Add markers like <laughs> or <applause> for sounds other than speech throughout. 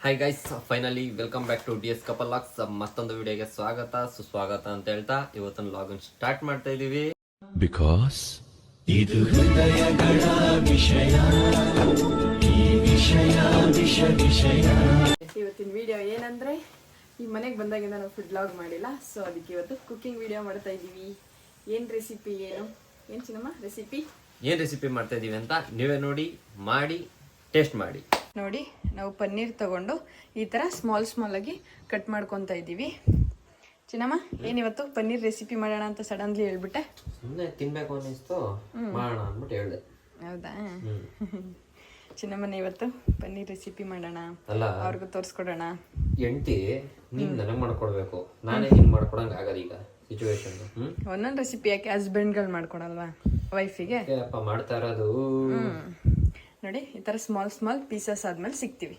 Hi guys finally welcome back to D S couple logs ಮತ್ತೊಂದು ವಿಡಿಯೋಗೆ ಸ್ವಾಗತ ಸುಸ್ವಾಗತ ಅಂತ ಹೇಳ್ತಾ ಇವತ್ತಿನ ಲಾಗಿನ್ ಸ್ಟಾರ್ಟ್ ಮಾಡ್ತಾ ಇದೀವಿ ಬಿಕಾಸ್ ಇದು ಹೃದಯಗಳ ವಿಷಯ. ಈ ವಿಷಯ ವಿಷ ವಿಷಯ. ಇವತ್ತಿನ ವಿಡಿಯೋ ಏನಂದ್ರೆ ಈ ಮನೆಗೆ ಬಂದಾಗಿಂದ ನಾವು ಫುಡ್ ಲಾಗ್ ಮಾಡಿಲ್ಲ ಸೊ ಅದಕ್ಕೆ ಇವತ್ತು ಕುಕಿಂಗ್ ವಿಡಿಯೋ ಮಾಡ್ತಾ ಇದೀವಿ ಏನ್ ರೆಸಿಪಿ ಏನು? ಏನು ಚಿನ್ನಮ್ಮ ರೆಸಿಪಿ ಏನ್ ರೆಸಿಪಿ ಮಾಡ್ತಾ ಇದೀವಿ ಅಂತ ನೀವೇ ನೋಡಿ ಮಾಡಿ ಟೇಸ್ಟ್ ಮಾಡಿ. ನೋಡಿ ನಾವು ಪನ್ನೀರ್ ತಗೊಂಡು ಈ ಥರ ಸ್ಮಾಲ್ ಸ್ಮಾಲ್ ಆಗಿ ಕಟ್ ಮಾಡ್ಕೊತಾ ಇದ್ದೀವಿ. ಚಿನ್ನಮ್ಮ ಏನಿವತ್ತು ಪನ್ನೀರ್ ರೆಸಿಪಿ ಮಾಡೋಣ ಅಂತ ಸಡನ್ಲಿ ಹೇಳ್ಬಿಟ್ಟೆ? ಸುಮ್ಮನೆ ತಿನ್ಬೇಕು ಅನ್ನಿಸ್ತು ಮಾಡೋಣ ಅಂದ್ಬಿಟ್ಟು ಹೇಳ್ದೆ. ಹೌದಾ? <laughs> ಚಿನ್ನಮ್ಮನ ಇವತ್ತು ಪನ್ನೀರ್ ರೆಸಿಪಿ ಮಾಡೋಣ ಅಲ್ಲ ಅವ್ರಿಗೂ ತೋರಿಸ್ಕೊಡೋಣ. ಎಂಟಿ ನೀನ್ ನನಗೆ ಮಾಡ್ಕೊಡ್ಬೇಕು. ನಾನೇ ನಿನ್ ಮಾಡ್ಕೊಡಂಗ ಆಗಲ್ಲ ಈಗ ಸಿಚುವೇಶನ್ ಒಂದೊಂದು ರೆಸಿಪಿ ಯಾಕೆ ಹಸ್ಬೆಂಡ್ಗಳು ಮಾಡ್ಕೊಡಲ್ವಾ? ವೈಫಿಗೆ ಮಾಡ್ತಾರದು ಅಪ್ಪ ಮಾಡ್ತಾ ಇರೋದು? ನೋಡಿ, ಈ ಥರ ಸ್ಮಾಲ್ ಸ್ಮಾಲ್ ಪೀಸಸ್ ಆದಮೇಲೆ ಸಿಗ್ತೀವಿ.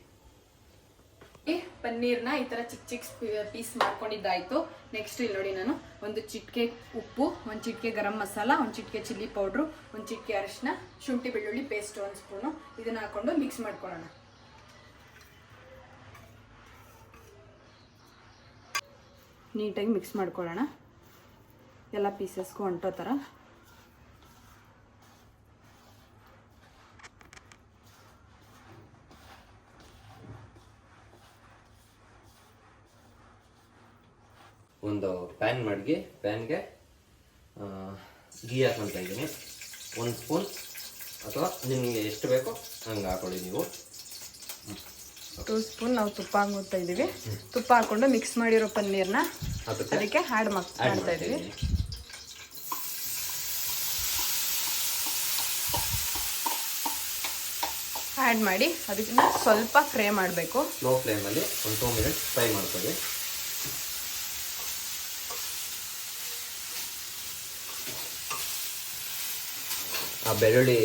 ಪನ್ನೀರ್ನ ಈ ತರ ಚಿಕ್ಕ ಚಿಕ್ಕ ಪೀಸ್ ಮಾಡ್ಕೊಂಡಿದ್ದಾಯ್ತು. ನೆಕ್ಸ್ಟ್ ಇಲ್ಲಿ ನೋಡಿ ನಾನು, ಒಂದು ಚಿಟಿಕೆ ಉಪ್ಪು, ಒಂದು ಚಿಟಿಕೆ ಗರಂ ಮಸಾಲ, ಒಂದು ಚಿಟಿಕೆ ಚಿಲ್ಲಿ ಪೌಡ್ರು, ಒಂದು ಚಿಟಿಕೆ ಅರಿಶಿನ, ಶುಂಠಿ ಬೆಳ್ಳುಳ್ಳಿ ಪೇಸ್ಟ್ ಒಂದು ಸ್ಪೂನು ಇದನ್ನ ಹಾಕೊಂಡು ಮಿಕ್ಸ್ ಮಾಡ್ಕೊಳ್ಳೋಣ. ನೀಟಾಗಿ ಮಿಕ್ಸ್ ಮಾಡ್ಕೊಳ್ಳೋಣ. ಎಲ್ಲ ಪೀಸಸ್ಗೂ ಹೊಂಟೋ ಥರ ಒಂದು ಪ್ಯಾನ್ ಮಡ್ಗಿ ಪ್ಯಾನ್ಗೆ ಗೀ ಹಾಕೊಂತ ಇದ್ದೀನಿ. ಒಂದು ಸ್ಪೂನ್. ಅಥವಾ ನಿಮಗೆ ಎಷ್ಟು ಬೇಕೋ ಹಂಗೆ ಹಾಕೊಳ್ಳಿ ನೀವು. ಟೂ ಸ್ಪೂನ್ ನಾವು ತುಪ್ಪ ಹಾಕೋತಾ ಇದ್ದೀವಿ. ತುಪ್ಪ ಹಾಕೊಂಡು ಮಿಕ್ಸ್ ಮಾಡಿರೋ ಪನ್ನೀರ್ನ ಅದಕ್ಕೆ ಆ್ಯಡ್ ಮಾಡ್ತಾ ಇದ್ದೀವಿ. ಆ್ಯಡ್ ಮಾಡಿ ಅದಕ್ಕೆ ಸ್ವಲ್ಪ ಫ್ರೈ ಮಾಡಬೇಕು. ಸ್ಲೋ ಫ್ಲೇಮಲ್ಲಿ ಒಂದು ಟೂ ಮಿನಿಟ್ಸ್ ಫ್ರೈ ಮಾಡ್ಕೊಳ್ಳಿ. ಬೆಳ್ಳುಳ್ಳಿ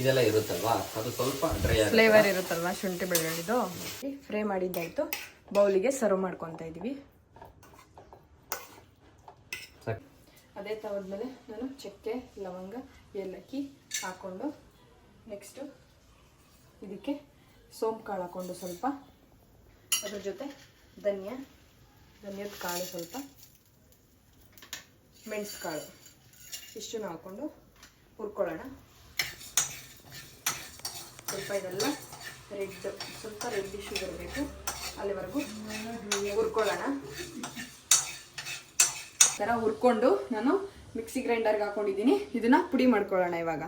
ಇದೆಲ್ಲ ಇರುತ್ತಲ್ವಾ? ಅದು ಸ್ವಲ್ಪ ಡ್ರೈ ಫ್ಲೇವರ್ ಇರುತ್ತಲ್ವಾ ಶುಂಠಿ ಬೆಳ್ಳುಳ್ಳಿದು? ಫ್ರೈ ಮಾಡಿದ್ದಾಯ್ತು. ಬೌಲಿಗೆ ಸರ್ವ್ ಮಾಡ್ಕೊತಾ ಇದೀವಿ ಅದೇ ತವದ್ಮೇಲೆ ನಾನು ಚಕ್ಕೆ ಲವಂಗ ಏಲಕ್ಕಿ ಹಾಕೊಂಡು ನೆಕ್ಸ್ಟು ಇದಕ್ಕೆ ಸೋಂಪು ಕಾಳು ಹಾಕೊಂಡು ಸ್ವಲ್ಪ. ಅದ್ರ ಜೊತೆ ಧನಿಯಾ ಧನಿಯದ ಕಾಳು ಸ್ವಲ್ಪ. ಮೆಣಸು ಕಾಳು. ಇಷ್ಟನ್ನು ಹಾಕೊಂಡು ಹುರ್ಕೊಳ್ಳೋಣ. ಸ್ವಲ್ಪ ಇದೆಲ್ಲ ರೆಡ್, ಸ್ವಲ್ಪ ರೆಡ್ಡಿಶ್ ಬರಬೇಕು. ಅಲ್ಲಿವರೆಗೂ ಹುರ್ಕೊಳ್ಳೋಣ. ಥರ ಹುರ್ಕೊಂಡು ನಾನು ಮಿಕ್ಸಿ ಗ್ರೈಂಡರ್ಗೆ ಹಾಕೊಂಡಿದ್ದೀನಿ. ಇದನ್ನ ಪುಡಿ ಮಾಡ್ಕೊಳ್ಳೋಣ ಇವಾಗ.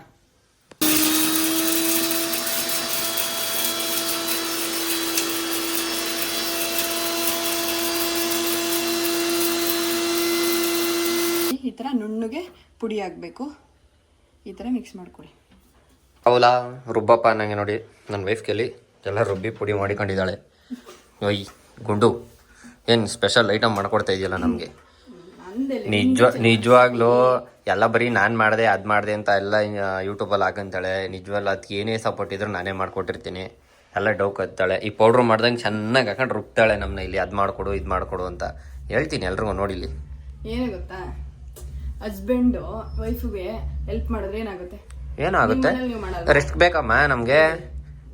ಈ ಥರ ನುಣ್ಣಗೆ ಪುಡಿ ಆಗಬೇಕು ಈ ಥರ ಮಿಕ್ಸ್ ಮಾಡ್ಕೊಳ್ಳಿ ಅವಲ ರುಬ್ಬಪ್ಪ ಅನ್ನಂಗೆ ನೋಡಿ ನನ್ನ ವೈಫ್ ಕೇಳಿ ಎಲ್ಲ ರುಬ್ಬಿ ಪುಡಿ ಮಾಡಿಕೊಂಡಿದ್ದಾಳೆ. ಒಯ್ ಗುಂಡು ಏನು ಸ್ಪೆಷಲ್ ಐಟಮ್ ಮಾಡ್ಕೊಡ್ತಾ ಇದೆಯಲ್ಲ ನಮಗೆ? ನಿಜ ನಿಜವಾಗ್ಲೂ ಎಲ್ಲ ಬರೀ ನಾನು ಮಾಡಿದೆ ಅದು ಮಾಡಿದೆ ಅಂತ ಎಲ್ಲ ಯೂಟ್ಯೂಬಲ್ಲಿ ಹಾಕಂತಾಳೆ. ನಿಜವಲ್ಲ ಅದಕ್ಕೆ ಏನೇ ಸಪೋರ್ಟ್ ಇದ್ರೂ ನಾನೇ ಮಾಡ್ಕೊಟ್ಟಿರ್ತೀನಿ. ಎಲ್ಲ ಡೌಕ್ ಹತ್ತಾಳೆ. ಈ ಪೌಡ್ರ್ ಮಾಡ್ದಂಗೆ ಚೆನ್ನಾಗಿ ಹಾಕೊಂಡು ರುಬ್ತಾಳೆ ನಮ್ಮನ್ನ ಇಲ್ಲಿ. ಅದು ಮಾಡಿಕೊಡು ಇದು ಮಾಡಿಕೊಡು ಅಂತ. ಹೇಳ್ತೀನಿ ಎಲ್ರಿಗೂ ನೋಡಿಲಿ ಏನೇ ಗೊತ್ತಾ? ಹಸ್ಬೆಂಡು ವೈಫ್ಗೆ ಹೆಲ್ಪ್ ಮಾಡಿದ್ರೆ ಏನಾಗುತ್ತೆ? ಏನಾಗುತ್ತೆ? ರೆಸ್ಟ್ ಬೇಕಮ್ಮ ನಮಗೆ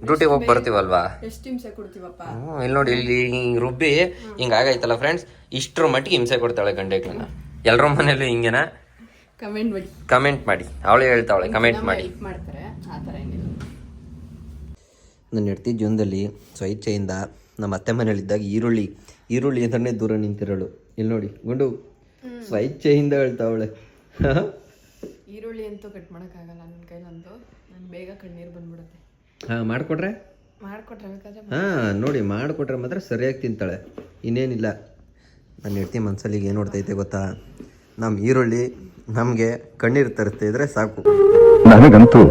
ಡ್ಯೂಟಿಗೆ ಹೋಗಿ ಬರ್ತೀವಲ್ವಾ? ಎಷ್ಟು ಹಿಂಸೆ ಕೊಡ್ತೀವಪ್ಪ. ಹ್ಞೂ ಇಲ್ಲಿ ನೋಡಿ ಇಲ್ಲಿ ಹಿಂಗ್ ರುಬ್ಬಿ ಹಿಂಗೆ ಆಗೈತಲ್ಲ ಫ್ರೆಂಡ್ಸ್ ಇಷ್ಟರ ಮಟ್ಟಿಗೆ ಹಿಂಸೆ ಕೊಡ್ತಾಳೆ ಗಂಡೆಕ್ಳನ್ನ. ಎಲ್ಲರ ಮನೇಲೂ ಹಿಂಗೇನ? ಕಮೆಂಟ್ ಮಾಡಿ. ಕಮೆಂಟ್ ಮಾಡಿ. ಅವಳೇ ಹೇಳ್ತಾವಳೆ ಕಮೆಂಟ್ ಮಾಡಿ. ಮಾಡ್ತಾರೆ ಆ ಥರ ಏನಿಲ್ಲ. ನನ್ನ ಹೆಡ್ತಿ ಜೀವನದಲ್ಲಿ ಸ್ವಇಚ್ಛೆಯಿಂದ ನಮ್ಮ ಅತ್ತೆ ಮನೇಲಿದ್ದಾಗ ಈರುಳ್ಳಿ ಈರುಳ್ಳಿ ಅಂತಾನೆ ದೂರ ನಿಂತಿರೋಳು. ಇಲ್ಲಿ ನೋಡಿ ಗುಂಡು. ಸ್ವಇಚ್ಛೆಯಿಂದ ಹೇಳ್ತಾವಳೆ ಈರುಳ್ಳಿ ಅಂತೂ ಕಟ್ ಮಾಡೋಕ್ಕಾಗಲ್ಲ ನನ್ನ ಕೈಲಂತೂ. ನಾನು ಬೇಗ ಕಣ್ಣೀರು ಬಂದ್ಬಿಡುತ್ತೆ. ಹಾ ಮಾಡಿಕೊಟ್ರೆ? ಮಾಡ್ಕೊಟ್ರೆ ಬೇಕಾದ್ರೆ ಹಾಂ ನೋಡಿ ಮಾಡಿಕೊಟ್ರೆ ಮಾತ್ರ ಸರಿಯಾಗಿ ತಿಂತಾಳೆ. ಇನ್ನೇನಿಲ್ಲ. ನನ್ನ ಹೆಡ್ತಿ ಮನ್ಸಲ್ಲಿ ಏನು ನೋಡ್ತೈತೆ ಗೊತ್ತಾ? ನಮ್ಮ ಈರುಳ್ಳಿ ನಮಗೆ ಕಣ್ಣೀರು ತರುತ್ತೆ ಇದ್ರೆ ಸಾಕು. ನನಗಂತೂ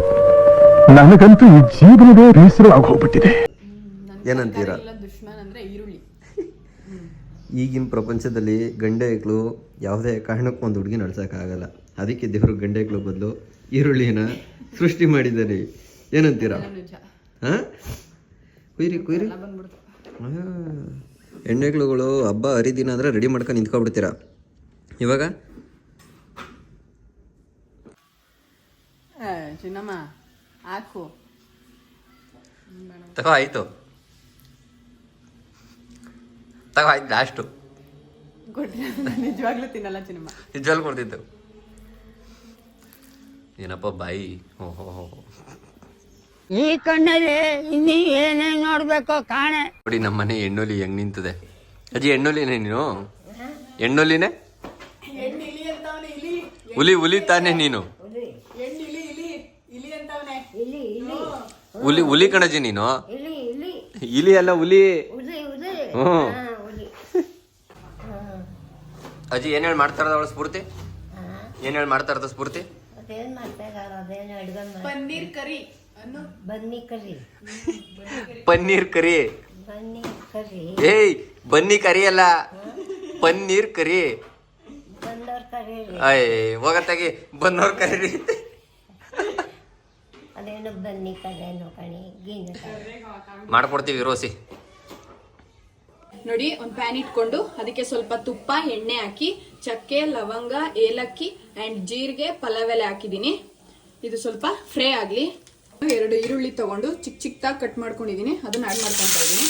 ನನಗಂತೂ ಈ ಜೀವನವೇ ಬೇಸರವಾಗಿ ಹೋಗ್ಬಿಟ್ಟಿದೆ ಏನಂತೀರಾ? ದುಶ್ಮನ್ ಅಂದ್ರೆ ಈರುಳ್ಳಿ. ಈಗಿನ ಪ್ರಪಂಚದಲ್ಲಿ ಗಂಡೆಗಳು ಯಾವುದೇ ಕಾರಣಕ್ಕೂ ಒಂದು ಹುಡುಗಿ ನಡ್ಸೋಕ್ಕಾಗಲ್ಲ. ಅದಕ್ಕೆ ದೇವರು ಗಂಡೆಗಳು ಬದಲು ಈರುಳ್ಳಿನ ಸೃಷ್ಟಿ ಮಾಡಿದ್ದಾರೆ. ಏನಂತೀರಾ? ಹಾಂ? ಕುಯ್ರಿ ಕುಯ್ರಿ. ಹೆಣ್ಣೆಗ್ಳುಗಳು ಹಬ್ಬ ಹರಿದಿನ ಅಂದರೆ ರೆಡಿ ಮಾಡ್ಕೊಂಡು ನಿಂತ್ಕೊಬಿಡ್ತೀರಾ? ಇವಾಗ? ಚಿನ್ನಮ್ಮ ಹಾಕು. ತಗೋ ಆಯಿತು. ತಗೋ ಅಷ್ಟು. ಲಾಸ್ಟು ನಿಜವಾಗ್ಲೂ ತಿನ್ನಲ್ಲ ಸಿನಿಮಾ ನಿಜವಾಗ್ಲೂ ಕೊಡ್ತಿದ್ದು. ಏನಪ್ಪ ಬಾಯಿ? ಓಹೋ ಹೋ ಹೋ ಹೋ. ಈ ಕಣ್ಣಲ್ಲಿ ಇನ್ನಿ ಏನೇನ್ ನೋಡ್ಬೇಕು ಕಾಣೆ. ನೋಡಿ ನಮ್ಮ ಮನೆ ಹೆಣ್ಣೊಲಿ ಹೆಂಗ್ ನಿಂತಿದೆ. ಅಜ್ಜಿ ಹೆಣ್ಣೊಲಿನೇ ನೀನು? ಹೆಣ್ಣೊಲಿನೇ? ಹುಲಿ ಹುಲಿ ತಾನೆ ನೀನು? ಹುಲಿ ಹುಲಿ ಕಣಜಿ ನೀನು? ಇಲಿ ಅಲ್ಲ ಹುಲಿ. ಹ್ಮ್. ಅಜ್ಜಿ ಏನ್ ಹೇಳಿ ಮಾಡ್ತಾ ಇರೋದು ಅವಳ ಸ್ಫೂರ್ತಿ? ಏನ್ ಹೇಳಿ ಮಾಡ್ತಾ ಇರೋದು ಸ್ಫೂರ್ತಿ? ಅದೇನ್ ಮಾಡ್ತಾ ಇದಾರ ಅದೇನು ಅಡ್ಗೆ ಪನ್ನೀರ್ ಕರಿ ಬನ್ನಿ ಕರಿ. ಪನ್ನೀರ್ ಕರಿ? ಬನ್ನಿ ಕರಿ. ಏಯ್ ಬನ್ನಿ ಕರಿ ಅಲ್ಲ. ಪನ್ನೀರ್ ಕರಿ. ಬಂದವ್ರ ಕರೀರಿ ಅಯ್ಯ ಹೋಗತ್ತಾಗಿ ಬಂದವ್ರ ಕರೀರಿ ಅದೇನು ಬನ್ನಿ ಕಣಿ ಗೀನ ಮಾಡ್ಕೊಡ್ತೀವಿ ರೋಸಿ. ನೋಡಿ, ಒಂದು ಪ್ಯಾನ್ ಇಟ್ಕೊಂಡು ಅದಕ್ಕೆ ಸ್ವಲ್ಪ ತುಪ್ಪ, ಎಣ್ಣೆ ಹಾಕಿ, ಚಕ್ಕೆ, ಲವಂಗ, ಏಲಕ್ಕಿ ಅಂಡ್ ಜೀರಿಗೆ ಪಲಾವ್ ಎಲೆ ಹಾಕಿದ್ದೀನಿ. ಇದು ಸ್ವಲ್ಪ ಫ್ರೈ ಆಗಲಿ. ಎರಡು ಈರುಳ್ಳಿ ತಗೊಂಡು ಚಿಕ್ಕ ಚಿಕ್ಕದಾಗಿ ಕಟ್ ಮಾಡ್ಕೊಂಡಿದ್ದೀನಿ. ಅದನ್ನ ಆಡ್ ಮಾಡ್ಕೊತಾ ಇದ್ದೀನಿ.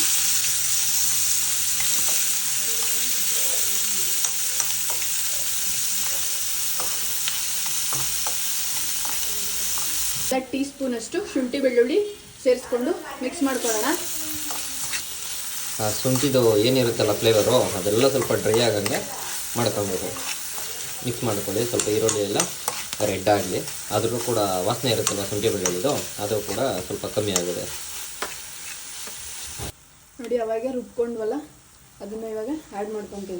ಟೀ ಸ್ಪೂನಷ್ಟು ಶುಂಠಿ ಬೆಳ್ಳುಳ್ಳಿ ಸೇರಿಸ್ಕೊಂಡು ಮಿಕ್ಸ್ ಮಾಡ್ಕೊಳ್ಳೋಣ. ಶುಂಠಿದು ಏನಿರುತ್ತಲ್ಲ ಫ್ಲೇವರು ಅದೆಲ್ಲ ಸ್ವಲ್ಪ ಡ್ರೈ ಆಗಂಗೆ ಮಾಡ್ಕೊಬೇಕು ಮಿಕ್ಸ್ ಮಾಡ್ಕೊಳ್ಳಿ, ಸ್ವಲ್ಪ ಈರುಳ್ಳಿ ಎಲ್ಲ ರೆಡ್ ಆಗಲಿ. ಆದರೂ ಕೂಡ ವಾಸನೆ ಇರುತ್ತಲ್ಲ ಶುಂಠಿ ಬೆಳ್ಳುಳ್ಳಿದು, ಅದು ಕೂಡ ಸ್ವಲ್ಪ ಕಮ್ಮಿ ಆಗಿದೆ. ನೋಡಿ, ಅವಾಗ ರುಬ್ಕೊಂಡ್ವಲ್ಲ, ಅದನ್ನು ಇವಾಗ ಆ್ಯಡ್ ಮಾಡ್ಕೊತ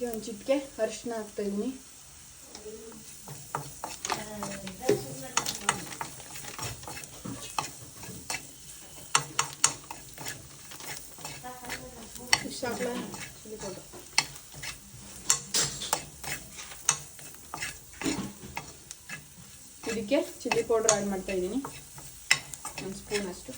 ಇದಕ್ಕೆ ಒಂದು ಚಿಟಿಕೆ ಅರಿಶಿನ ಹಾಕ್ತಾ ಇದ್ದೀನಿ ಇಷ್ಟ ಹಾಕ್ಲಾ ಚಿಲ್ಲಿ ಪೌಡ್ರ್. ಇದಕ್ಕೆ ಚಿಲ್ಲಿ ಪೌಡ್ರ್ ಆ್ಯಡ್ ಮಾಡ್ತಾ ಇದ್ದೀನಿ ಒಂದು ಸ್ಪೂನ್ ಅಷ್ಟು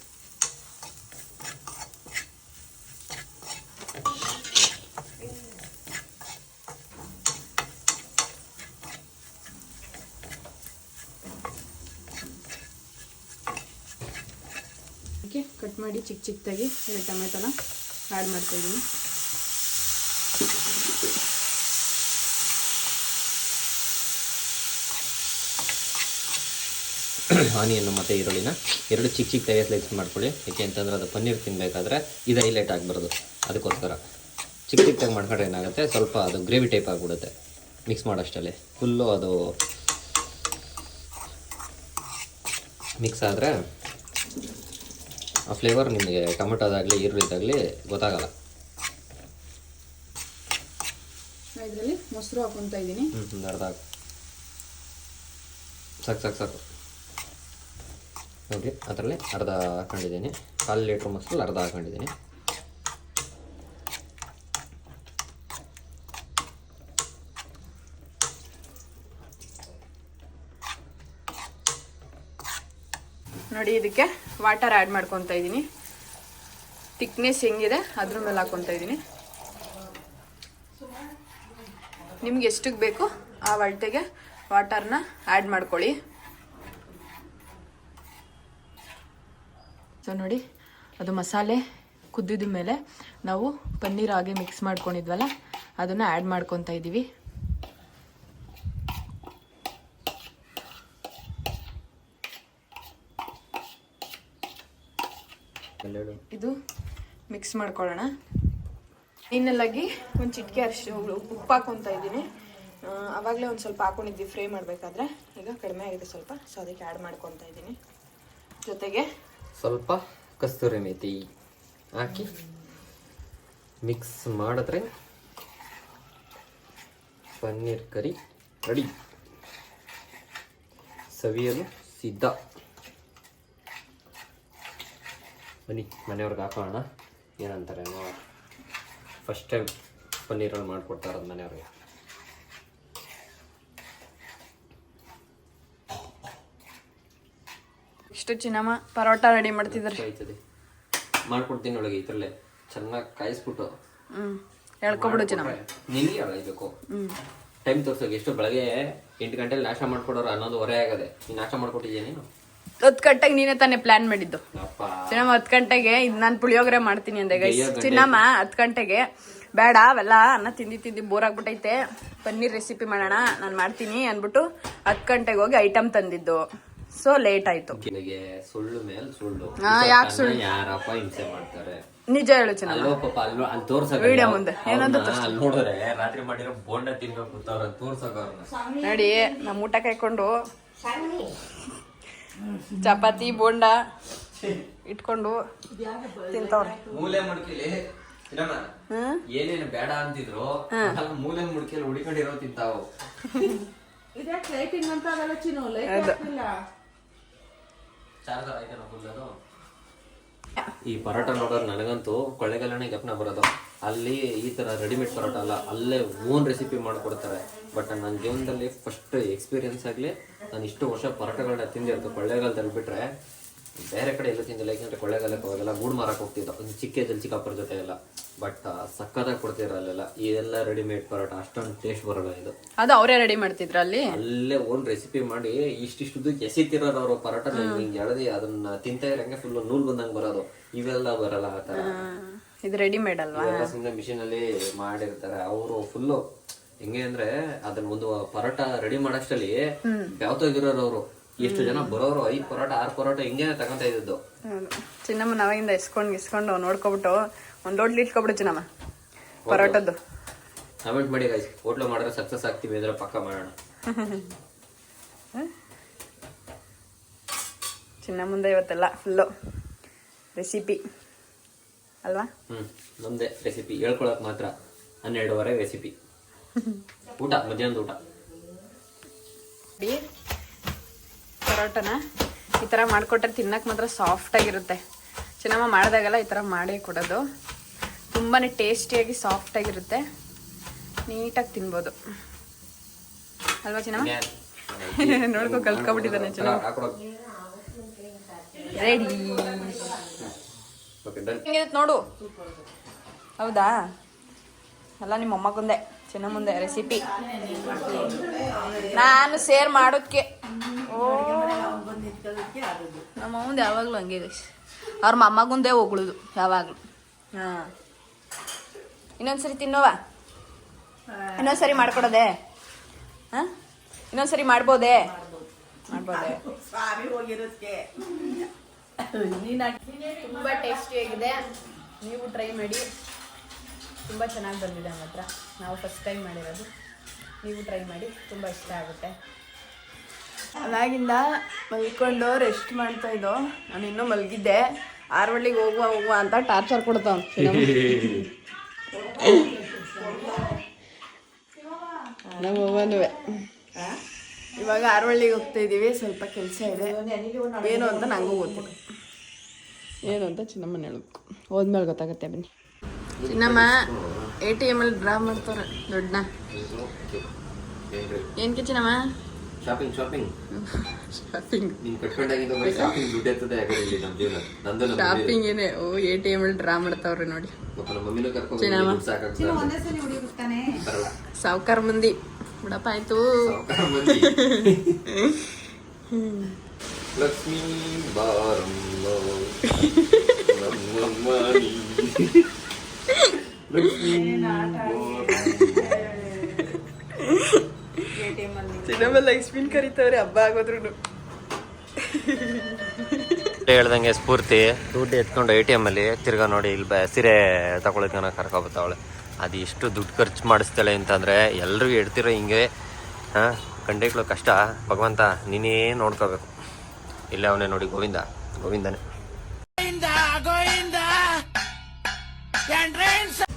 ಕಟ್ ಮಾಡಿ ಚಿಕ್ಕ ಚಿಕ್ಕದಾಗಿ ಎರಡು ಟೊಮೆಟೊನ ಆ್ಯಡ್ ಮಾಡ್ತಾಯಿದ್ದೀನಿ ಆನಿಯನ್ನು ಮತ್ತು ಈರುಳ್ಳಿನ ಎರಡು ಚಿಕ್ಕ ಚಿಕ್ಕದಾಗಿ ಸ್ಲೈಸ್ ಮಾಡ್ಕೊಳ್ಳಿ. ಯಾಕೆ ಅಂತಂದ್ರೆ ಅದು ಪನ್ನೀರ್ ತಿನ್ನಬೇಕಾದ್ರೆ ಇದು ಹೈಲೈಟ್ ಆಗಬಾರ್ದು. ಅದಕ್ಕೋಸ್ಕರ ಚಿಕ್ಕ ಚಿಕ್ಕದಾಗಿ ಮಾಡ್ಕೊಂಡ್ರೆ ಏನಾಗುತ್ತೆ? ಸ್ವಲ್ಪ ಅದು ಗ್ರೇವಿ ಟೈಪ್ ಆಗಿಬಿಡುತ್ತೆ. ಮಿಕ್ಸ್ ಮಾಡೋಷ್ಟಲ್ಲಿ ಫುಲ್ಲು ಅದು ಮಿಕ್ಸ್ ಆದರೆ ಆ ಫ್ಲೇವರ್ ನಿಮಗೆ ಟೊಮೆಟೊದಾಗಲಿ ಈರುಳ್ಳಿದಾಗಲಿ ಗೊತ್ತಾಗಲ್ಲ. ಇದರಲ್ಲಿ ಮೊಸರು ಹಾಕೊತಾ ಇದ್ದೀನಿ. ಹ್ಞೂ ಅರ್ಧ ಹಾಕು. ಸಾಕು ಸಾಕು ಸಾಕು. ನೋಡಿ ಅದರಲ್ಲಿ ಅರ್ಧ ಹಾಕೊಂಡಿದ್ದೀನಿ. ಕಾಲು ಲೀಟ್ರ್ ಮೊಸರಲ್ಲಿ ಅರ್ಧ ಹಾಕೊಂಡಿದ್ದೀನಿ. ನೋಡಿ, ಇದಕ್ಕೆ ವಾಟರ್ ಆ್ಯಡ್ ಮಾಡ್ಕೊತಾ ಇದ್ದೀನಿ ತಿಕ್ನೆಸ್ ಹೆಂಗಿದೆ, ಅದ್ರ ಮೇಲೆ ಹಾಕ್ಕೊತಾ ಇದ್ದೀನಿ ನಿಮ್ಗೆ ಎಷ್ಟಕ್ಕೆ ಬೇಕು, ಆ ಅಳತೆಗೆ ವಾಟರ್ನ ಆ್ಯಡ್ ಮಾಡ್ಕೊಳ್ಳಿ. ಸೊ ನೋಡಿ, ಅದು ಮಸಾಲೆ ಕುದ್ದಿದ ಮೇಲೆ ನಾವು ಪನ್ನೀರ್ ಹಾಗೆ ಮಿಕ್ಸ್ ಮಾಡ್ಕೊಂಡಿದ್ವಲ್ಲ, ಅದನ್ನು ಆ್ಯಡ್ ಮಾಡ್ಕೊತಾ ಇದ್ದೀವಿ ಇದು ಮಿಕ್ಸ್ ಮಾಡ್ಕೊಳ್ಳೋಣ. ಇನ್ನೆಲ್ಲಾಗಿ ಒಂದು ಚಿಟಿಕೆ ಅರಿಶಿನ ಉಪ್ಪು ಹಾಕೊತ ಇದ್ದೀನಿ. ಆವಾಗಲೇ ಒಂದು ಸ್ವಲ್ಪ ಹಾಕೊಂಡಿದ್ವಿ ಫ್ರೈ ಮಾಡಬೇಕಾದ್ರೆ. ಈಗ ಕಡಿಮೆ ಆಗಿದೆ ಸ್ವಲ್ಪ ಸೊ ಅದಕ್ಕೆ ಆ್ಯಡ್ ಮಾಡ್ಕೊತಾ ಇದ್ದೀನಿ. ಜೊತೆಗೆ ಸ್ವಲ್ಪ ಕಸ್ತೂರಿ ಮೇಥಿ ಹಾಕಿ ಮಿಕ್ಸ್ ಮಾಡಿದ್ರೆ ಪನ್ನೀರ್ ಕರಿ ರೆಡಿ. ಸವಿಯಲು ಸಿದ್ಧ. ಬನ್ನಿ ಮನೆಯವ್ರಿಗೆ ಹಾಕೋಣ. ಏನಂತಾರೆ ಫಸ್ಟ್ ಟೈಮ್ ಪನ್ನೀರಲ್ಲಿ ಮಾಡಿಕೊಡ್ತಾ ಇರೋದು ಮನೆಯವ್ರಿಗೆ. ಇಷ್ಟು ಚಿನ್ನಮ್ಮ ಪರೋಟ ರೆಡಿ ಮಾಡ್ತಿದ್ರೆ ಆಯ್ತದೆ. ಮಾಡ್ಕೊಡ್ತೀನಿ ಒಳಗೆ ಇದ್ರಲ್ಲೇ. ಚೆನ್ನಾಗಿ ಕಾಯಿಸ್ಬಿಟ್ಟು. ಹೇಳ್ಕೊಬಿಡು ಚಿನ್ನಮ್ಮ. ನಿನಗೆ ಹೇಳಬೇಕು ಟೈಮ್ ತೋರ್ಸೋಕೆ ಎಷ್ಟು ಬೆಳಗ್ಗೆ ಎಂಟು ಗಂಟೆಲಿ ನಾಶ ಮಾಡ್ಕೊಡೋರು ಅನ್ನೋದು ಹೊರೆ ಆಗದೆ. ನೀನು ನಾಶ ಮಾಡ್ಕೊಟ್ಟಿದ್ಯಾ ನೀನು? ಹತ್ತು ಗಂಟೆಗೆ ನೀನೇ ತಾನೇ ಪ್ಲಾನ್ ಮಾಡಿದ್ದು. ಚಿನ್ನಮ್ಮ ಹತ್ತು ಗಂಟೆಗೆ ಇದು ನಾನು ಪುಳಿಯೋಗರೆ ಮಾಡ್ತೀನಿ ಅಂದೆ ಗೈಸ್. ಚಿನ್ನಮ್ಮ ಹತ್ತು ಗಂಟೆಗೆ. ಬೇಡ ಅವೆಲ್ಲ ಅನ್ನ ತಿಂದಿ ತಿಂದಿ ಬೋರ್ ಆಗ್ಬಿಟ್ಟೈತೆ ಪನ್ನೀರ್ ರೆಸಿಪಿ ಮಾಡೋಣ ನಾನು ಮಾಡ್ತೀನಿ ಅಂದ್ಬಿಟ್ಟು ಹತ್ತು ಗಂಟೆಗೆ ಹೋಗಿ ಐಟಮ್ ತಂದಿದ್ದು. ಸೊ ಲೇಟ್ ಆಯ್ತು. ನನಗೆ ಸುಳ್ಳು ಮೇಲೆ ಸುಳ್ಳು. ಹಾ, ಯಾಕ್ ಸುಳ್ಳು? ಯಾರಪ್ಪ ಹಿಂಸೆ ಮಾಡ್ತಾರೆ? ನಿಜ ಹೇಳು ಚೆನ್ನಾಗಿ ವಿಡಿಯೋ ಮುಂದೆ. ನೋಡಿ ನಮ್ಮ ಊಟ ಕಾಯ್ಕೊಂಡು ಚಪಾತಿ ಬೋಂಡ ಇಟ್ಕೊಂಡು ತಿಂತವ್ರೆ. ಮೂಲೆ ಮುಡ್ಕಿಲಿ ಏನೇನು ಬೇಡ ಅಂತಿದ್ರು ಮೂಲೆ ಮುಡ್ಕಿಲಿ ಹುಡಿಕೊಂಡಿರೋ ತಿಂತಾವು? ಈ ಪರೋಟ ನೋಡೋರು ನನಗಂತೂ ಕೊಳ್ಳೆಗಾಲನೇ ಗಪ್ನ ಬರೋದು. ಅಲ್ಲಿ ಈ ತರ ರೆಡಿಮೇಡ್ ಪರೋಟ ಅಲ್ಲ ಅಲ್ಲೇ ಓನ್ ರೆಸಿಪಿ ಮಾಡ್ಕೊಡ್ತಾರೆ. ಬಟ್ ನನ್ನ ಜೀವನದಲ್ಲಿ ಫಸ್ಟ್ ಎಕ್ಸ್ಪೀರಿಯನ್ಸ್ ಆಗಲಿ ನಾನು ಇಷ್ಟು ವರ್ಷ ಪರೋಟಗಳನ್ನ ತಿಂದಿರ್ತು ಕೊಳ್ಳೆಗಾಲದಲ್ಲಿ ಬಿಟ್ರೆ ಬೇರೆ ಕಡೆ ಎಲ್ಲ ತಿಂದಿಲ್ಲ ಯಾಕಂದ್ರೆ ಕೊಳ್ಳೆಗಾಲಕ್ಕೆ ಹೋಗಲ್ಲ ಗೂಡು ಮಾರಕ್ಕೆ ಹೋಗ್ತಿದ್ದ. ಒಂದು ಚಿಕ್ಕ ಜಲ್ ಚಿಕ್ಕಪ್ಪರ ಜೊತೆ ಎಲ್ಲ ಬಟ್ ಸಕ್ಕದಾಗ ಕೊಡ್ತಿರ ಅಲ್ಲೆಲ್ಲ. ಇದೆಲ್ಲ ರೆಡಿಮೇಡ್ ಪರೋಟ ಅಷ್ಟೊಂದು ಟೇಸ್ಟ್ ಬರೋಲ್ಲ ಇದು. ಅದು ಅವರೇ ರೆಡಿ ಮಾಡ್ತಿದ್ರ ಅಲ್ಲಿ? ಅಲ್ಲೇ ಓನ್ ರೆಸಿಪಿ ಮಾಡಿ ಇಷ್ಟಿಷ್ಟು ಎಸಿತಿರೋರು ಅವರು ಪರೋಟ ಹಿಂಗೆ ಎಳ್ದಿ ಅದನ್ನ ತಿಂತಾ ಇರಂಗೆ ಫುಲ್ ನೂಲ್ ಬಂದಂಗೆ ಬರೋದು. ಇವೆಲ್ಲ ಬರಲ್ಲ ಆ ತರ ಇದು ರೆಡಿಮೇಡ್ ಅಲ್ವಾ? ಇವೆಲ್ಲ ಸುಮ್ಮನೆ ಮಿಷಿನ್ ಅಲ್ಲಿ ಮಾಡಿರ್ತಾರೆ. ಅವರು ಫುಲ್ಲು ಹೆಂಗೆ ಅಂದ್ರೆ ಅದನ್ನ ಒಂದು ಪರೋಟ ರೆಡಿ ಮಾಡೋಷ್ಟಲ್ಲಿ ಯಾವತ್ತೋಗಿರೋರು ಅವರು. ಎಷ್ಟು ಜನ ಬರೋರು ಐದ್ ಪರೋಟ ಆರ್ ಪರೋಟ ಹಿಂಗೆ ತಗೊಂತ ಇದ್ದದ್ದು. ಹೌದು. ಚಿನ್ನಮ್ಮ ನಾವಿಂದ ಇಸ್ಕೊಂಡು ಇಸ್ಕೊಂಡು ನೋಡ್ಕೊಬಿಟ್ಟು ಒಂದ್ ದೊಡ್ಡ ಇಟ್ಕೊಬಿಡು ಚಿನ್ನಮ್ಮ. ಪರೋಟದ್ದು. ಕಮೆಂಟ್ ಮಾಡಿ ಗೈಸ್ ಹೋಟ್ಲು ಮಾಡಿದ್ರೆ ಸಕ್ಸಸ್ ಆಗ್ತೀವಿ ಅಂದ್ರೆ ಪಕ್ಕ ಮಾಡೋಣ. <laughs> ಚಿನ್ನ ಮುಂದೆ ಇವತ್ತೆಲ್ಲ ಫುಲ್ಲು ರೆಸಿಪಿ ಅಲ್ವಾ? ಹ್ಮ್ ನಮ್ದೇ ರೆಸಿಪಿ ಹೇಳ್ಕೊಳಕ್ ಮಾತ್ರ ಹನ್ನೆರಡುವರೆ ರೆಸಿಪಿ ಊಟ ಮಧ್ಯಾಹ್ನದ ಊಟ. ಪರೋಟನ ಈ ಥರ ಮಾಡಿಕೊಟ್ರೆ ತಿನ್ನಕ್ಕೆ ಮಾತ್ರ ಸಾಫ್ಟಾಗಿರುತ್ತೆ ಚೆನ್ನಮ್ಮ ಮಾಡಿದಾಗೆಲ್ಲ ಈ ಥರ ಮಾಡೇ ಕೊಡೋದು. ತುಂಬಾ ಟೇಸ್ಟಿಯಾಗಿ ಸಾಫ್ಟಾಗಿರುತ್ತೆ ನೀಟಾಗಿ ತಿನ್ಬೋದು. ಅಲ್ವಾ ಚೆನ್ನಮ್ಮ? <laughs> ನೋಡ್ಕೊ ಕಲ್ತ್ಕೊಬಿಟ್ಟಿದ್ದಾನೆ ಚೆನ್ನಮ್ಮ. ರೆಡಿ ನೋಡು. ಹೌದಾ? ಅಲ್ಲ ನಿಮ್ಮ ಮೊಮ್ಮಗುಂದೆ ಚಿನ್ನ ಮುಂದೆ ರೆಸಿಪಿ ನಾನು ಸೇರ್ ಮಾಡೋಕ್ಕೆ ಓ. ನಮ್ಮ ಮುಂದೆ ಯಾವಾಗಲೂ ಹಂಗೆ. ಅವ್ರ ಮಮ್ಮಗುಂದೇ ಹೋಗ್ಳುದು ಯಾವಾಗಲೂ. ಹಾಂ. ಇನ್ನೊಂದ್ಸರಿ ತಿನ್ನೋವಾ? ಇನ್ನೊಂದ್ಸರಿ ಮಾಡ್ಕೊಡೋದೆ? ಹಾಂ? ಇನ್ನೊಂದ್ಸರಿ ಮಾಡ್ಬೋದೇ? ಮಾಡ್ಬೋದೇ. ತುಂಬ ಟೇಸ್ಟಿಯಾಗಿದೆ ನೀವು ಟ್ರೈ ಮಾಡಿ. ತುಂಬ ಚೆನ್ನಾಗಿ ಬಂದಿದೆ ನಮ್ಮ ಹತ್ರ. ನಾವು ಫಸ್ಟ್ ಟೈಮ್ ಮಾಡಿರೋದು. ನೀವು ಟ್ರೈ ಮಾಡಿ ತುಂಬ ಇಷ್ಟ ಆಗುತ್ತೆ. ಅದಾಗಿಂದ ಮಲ್ಕೊಂಡು ರೆಸ್ಟ್ ಮಾಡ್ತಾ ಇದ್ದೋ ನಾನು ಇನ್ನೂ ಮಲಗಿದ್ದೆ. ಆರ್ವಳ್ಳಿಗೆ ಹೋಗುವ ಹೋಗುವ ಅಂತ ಟಾರ್ಚರ್ ಕೊಡ್ತಾವ್ ನಮ್ಮ ಅವ್ವನುವೆ ಇವಾಗ ಆರವಳ್ಳಿಗೆ ಹೋಗ್ತಾ ಇದ್ದೀವಿ ಸ್ವಲ್ಪ ಕೆಲಸ ಇದೆ. ಏನು ಅಂತ ನಂಗೂ ಗೊತ್ತಿಲ್ಲ. ಏನು ಅಂತ ಚಿನ್ನಮ್ಮನ ಹೇಳಬೇಕು. ಹೋದ್ಮೇಲೆ ಗೊತ್ತಾಗುತ್ತೆ ಬನ್ನಿ. ಚಿನ್ನಮ್ಮ ಎ ಟಿ ಎಂ ಅಲ್ಲಿ ಡ್ರಾ ಮಾಡ್ತಾರೆ ದೊಡ್ಡ ಏನ್ಕೆ ಚಿನ್ನಮ್ಮ? ಶಾಪಿಂಗ್ ಶಾಪಿಂಗ್ ಶಾಪಿಂಗ್ ನೀನ್ ಕಟ್ಕೊಂಡಾಗಿಂದ ಬರೀ ಶಾಪಿಂಗ್ ದುಡ್ಡು ಎತ್ತದೆ ಯಾಕಂದ್ರೆ ಇಲ್ಲಿ ನಮ್ಮ ಜೀವನ. ನಂದು ನಮ್ಮ ಶಾಪಿಂಗ್ ಏನೇ ಓ ಎ ಟಿ ಎಂ ಅಲ್ಲಿ ಡ್ರಾ ಮಾಡ್ತಾವ್ರೆ ನೋಡಿ. ಪಾಪ ನಮ್ಮ ಮಮ್ಮಿನೂ ಕರ್ಕೊಂಡು ಚಿನ್ನಮ್ಮ. ಬರಲ್ಲ ಸಾವುಕಾರ ಮಂದಿ. ಬಿಡಪ್ಪ ಆಯ್ತು. ಸಾವ್ಕಾರ ಮಂದಿ. ಲಕ್ಷ್ಮೀ ಬಾರಮ್ಮ. ನಮ್ಮ ನೀ. ಕರಿತವ್ರೆ ಹಬ್ಬ ಆಗೋದ್ರು ಹೇಳ್ದಂಗೆ ಸ್ಫೂರ್ತಿ ದುಡ್ಡು ಎತ್ಕೊಂಡು ಎ ಟಿ ಎಂ ಅಲ್ಲಿ ತಿರ್ಗಾ ನೋಡಿ ಇಲ್ಲಿ ಬ ಸೀರೆ ತಗೊಳಕನ ಕರ್ಕೊಬತ್ತಾವಳೆ. ಅದು ಎಷ್ಟು ದುಡ್ಡು ಖರ್ಚು ಮಾಡಿಸ್ತಾಳೆ ಅಂತಂದರೆ ಎಲ್ಲರಿಗೂ ಇಡ್ತಿರೋ ಹಿಂಗೆ ಹಾಂ ಗಂಡೈಗಳು ಕಷ್ಟ. ಭಗವಂತ ನೀನೇ ನೋಡ್ಕೋಬೇಕು. ಇಲ್ಲೇ ಅವನೇ ನೋಡಿ ಗೋವಿಂದ ಗೋವಿಂದನೇ.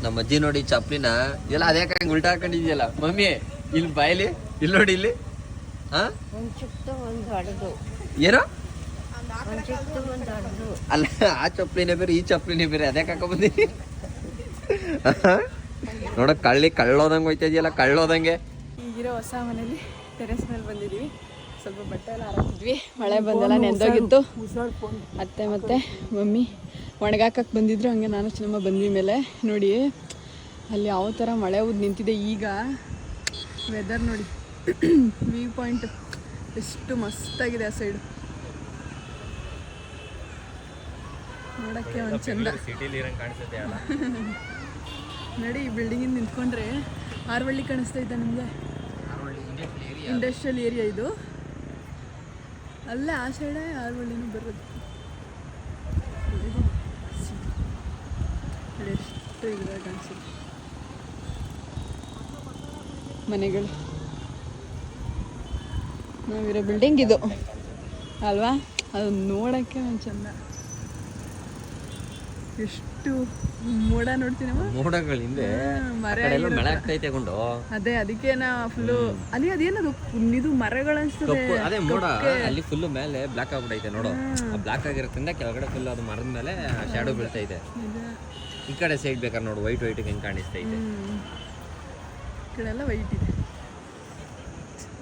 ನಮ್ಮ ಅಜ್ಜಿ ನೋಡಿ ಚಪ್ಲಿನ ಎಲ್ಲ ಅದೇ ಉಲ್ಟಾ ಹಾಕೊಂಡಿದ್ಯಲ್ಲ. ಮಮ್ಮಿ ಇಲ್ಲಿ ಬಾಯಲಿ ಇಲ್ಲಿ ನೋಡಿ ಇಲ್ಲಿ. ಏನೋ? ಅಲ್ಲ ಆ ಚಪ್ಲಿನೇ ಬೇರೆ ಈ ಚಪ್ಲಿನೇ ಬೇರೆ ಅದೇ ಹಾಕೊಂಬಂದಿ ನೋಡ ಕಳ್ಳಿ ಕಳ್ಳೋದಂಗೆ ಹೋಯ್ತಾ ಇದೆಯಲ್ಲ ಕಳ್ಳೋದಂಗೆ. ಈಗಿರೋ ಹೊಸ ಮನೇಲಿ ಟೆರೆಸ್ ಮೇಲೆ ಬಂದಿದ್ವಿ ಸ್ವಲ್ಪ ಬಟ್ಟೆ ಎಲ್ಲ ಹಾಕಿದ್ವಿ ಮಳೆ ಬಂದೆಲ್ಲ ನೆಂದೋಗಿತ್ತು. ಅತ್ತೆ ಮತ್ತೆ ಮಮ್ಮಿ. ಒಣಗಾಕಕ್ಕೆ ಬಂದಿದ್ರು ಹಂಗೆ ನಾನು ಚಿನ್ನಮ್ಮ ಬಂದ್ವಿ ಮೇಲೆ. ನೋಡಿ ಅಲ್ಲಿ ಯಾವ ಥರ ಮಳೆ ಉದ್ ನಿಂತಿದೆ ಈಗ. ವೆದರ್ ನೋಡಿ. ವ್ಯೂ ಪಾಯಿಂಟ್ ಎಷ್ಟು ಮಸ್ತಾಗಿದೆ ಆ ಸೈಡು ನೋಡೋಕ್ಕೆ ಒಂದು ಚಂದ. ನೋಡಿ ಈ ಬಿಲ್ಡಿಂಗಿಂದ ನಿಂತ್ಕೊಂಡ್ರೆ ಆರ್ವಳ್ಳಿ ಕಾಣಿಸ್ತೈತೆ ನಿಮಗೆ. ಇಂಡಸ್ಟ್ರಿಯಲ್ ಏರಿಯಾ ಇದು. ಅಲ್ಲೇ ಆ ಸೈಡೇ ಆರ್ವಳ್ಳಿನೂ ಬರೋದು ನೋಡಿ ಮನೆಗಳು. ನಾವಿರೋ ಬಿಲ್ಡಿಂಗ್ ಇದು. ಅಲ್ವಾ? ಅದು ನೋಡಕ್ಕೆ ಒಂದು ಚಂದ. ಎಷ್ಟು ಮೋಡ ನೋಡ್ತೀನಮ್ಮ? ಮೋಡಗಳ ಹಿಂದೆ ಮರ ಆಗ್ತೈತೆ ಕೊಂಡು ಅದೇ ಅದಕ್ಕೆ ನಾ ಫುಲ್ಲು ಅಲ್ಲಿ ಅದೇನದು? ಇದು ಮರಗಳು ಅನ್ಸ್ತದೆ ಅದೇ ಮೋಡ. ಅಲ್ಲಿ ಫುಲ್ ಮೇಲೆ ಬ್ಲಾಕ್ ಆಗ್ಬಿಟ್ಟೈತೆ ನೋಡು. ಬ್ಲಾಕ್ ಆಗಿರೋದ್ರಿಂದ ಕೆಳಗಡೆ ಫುಲ್ ಅದು ಮರದ ಮೇಲೆ ಶಾಡೋ ಬೀಳ್ತೈತೆ. ಈ ಕಡೆ ಸೈಡ್ ಬೇಕಾದ್ರೆ ನೋಡು ವೈಟ್ ವೈಟ್ ಹೆಂಗೆ ಕಾಣಿಸ್ತೈತೆ ಈ ಕಡೆ ಎಲ್ಲ ವೈಟ್ ಇದೆ.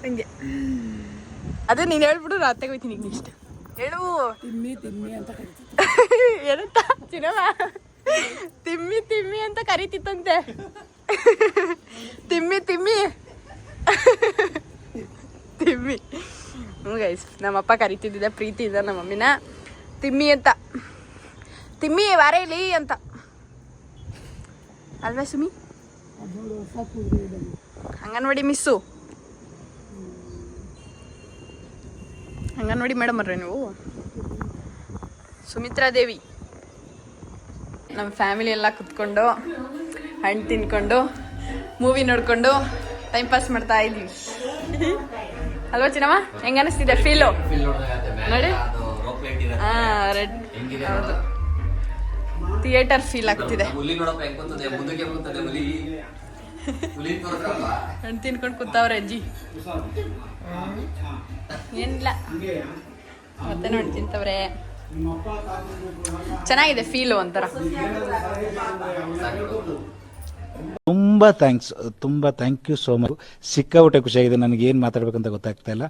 ಹಂಗೆ. ಅದೇ ನೀನು ಹೇಳ್ಬಿಡು ರಾತ್ರಿ ಹೋಯ್ತೀನಿ ಈಗ ನೆಕ್ಸ್ಟ್ ಹೇಳು. ತಿಮ್ಮಿ ತಿಮ್ಮಿ ಅಂತ ಏನಂತ? ಚಿನ್ನಮ್ಮ ತಿಮ್ಮಿ ತಿಮ್ಮಿ ಅಂತ ಕರಿತಿತ್ತಂತೆ. ತಿಮ್ಮಿ ತಿಮ್ಮಿ. ತಿಮ್ಮಿ. ಹ್ಞೂ ಗೈಸ್ ನಮ್ಮಪ್ಪ ಕರಿತಿದ್ದಿದ್ದ ಪ್ರೀತಿ ಇದ್ದ ನಮ್ಮ ಮಮ್ಮಿನ ತಿಮ್ಮಿ ಅಂತ. ತಿಮ್ಮಿ ವಾರ ಇಲ್ಲಿ ಅಂತ. ಅಲ್ವಾ ಸುಮಿ? ಅಂಗನವಾಡಿ ಮಿಸ್ಸು? ಅಂಗನವಾಡಿ ಮೇಡಮ್ ಅವ್ರೆ ನೀವು? ಸುಮಿತ್ರಾ ದೇವಿ. ನಮ್ಮ ಫ್ಯಾಮಿಲಿ ಎಲ್ಲ ಕುತ್ಕೊಂಡು ಹಣ್ಣು ತಿನ್ಕೊಂಡು ಮೂವಿ ನೋಡಿಕೊಂಡು ಟೈಮ್ ಪಾಸ್ ಮಾಡ್ತಾ ಇದ್ದೀವಿ ಅಲ್ವಾ ಚಿನ್ನಮ್ಮ? ಹೆಂಗ ಅನಿಸ್ತಿದೆ? ಫೀಲು ನೋಡಿ. ಹಾಂ ರೆಡ್ ಹೌದು. ಥಿಯೇಟರ್ ಫೀಲ್ ಆಗ್ತಿದೆ. ಹಣ್ಣು ತಿನ್ಕೊಂಡು ಕೂತವ್ರೆ ಅಜ್ಜಿ. ಏನಿಲ್ಲ. ಮತ್ತೆ ನೋಡಿ ತಿಂತವ್ರೆ. ಚೆನ್ನಾಗಿದೆ ಫೀಲು ಒಂಥರ. ತುಂಬ ಥ್ಯಾಂಕ್ಸ್ ತುಂಬ ಥ್ಯಾಂಕ್ ಯು ಸೋ ಮಚ್ ಸಿಕ್ಕಾಬಿಟ್ಟೆ ಖುಷಿಯಾಗಿದೆ. ನನಗೆ ಏನು ಮಾತಾಡ್ಬೇಕಂತ ಗೊತ್ತಾಗ್ತಾ ಇಲ್ಲ.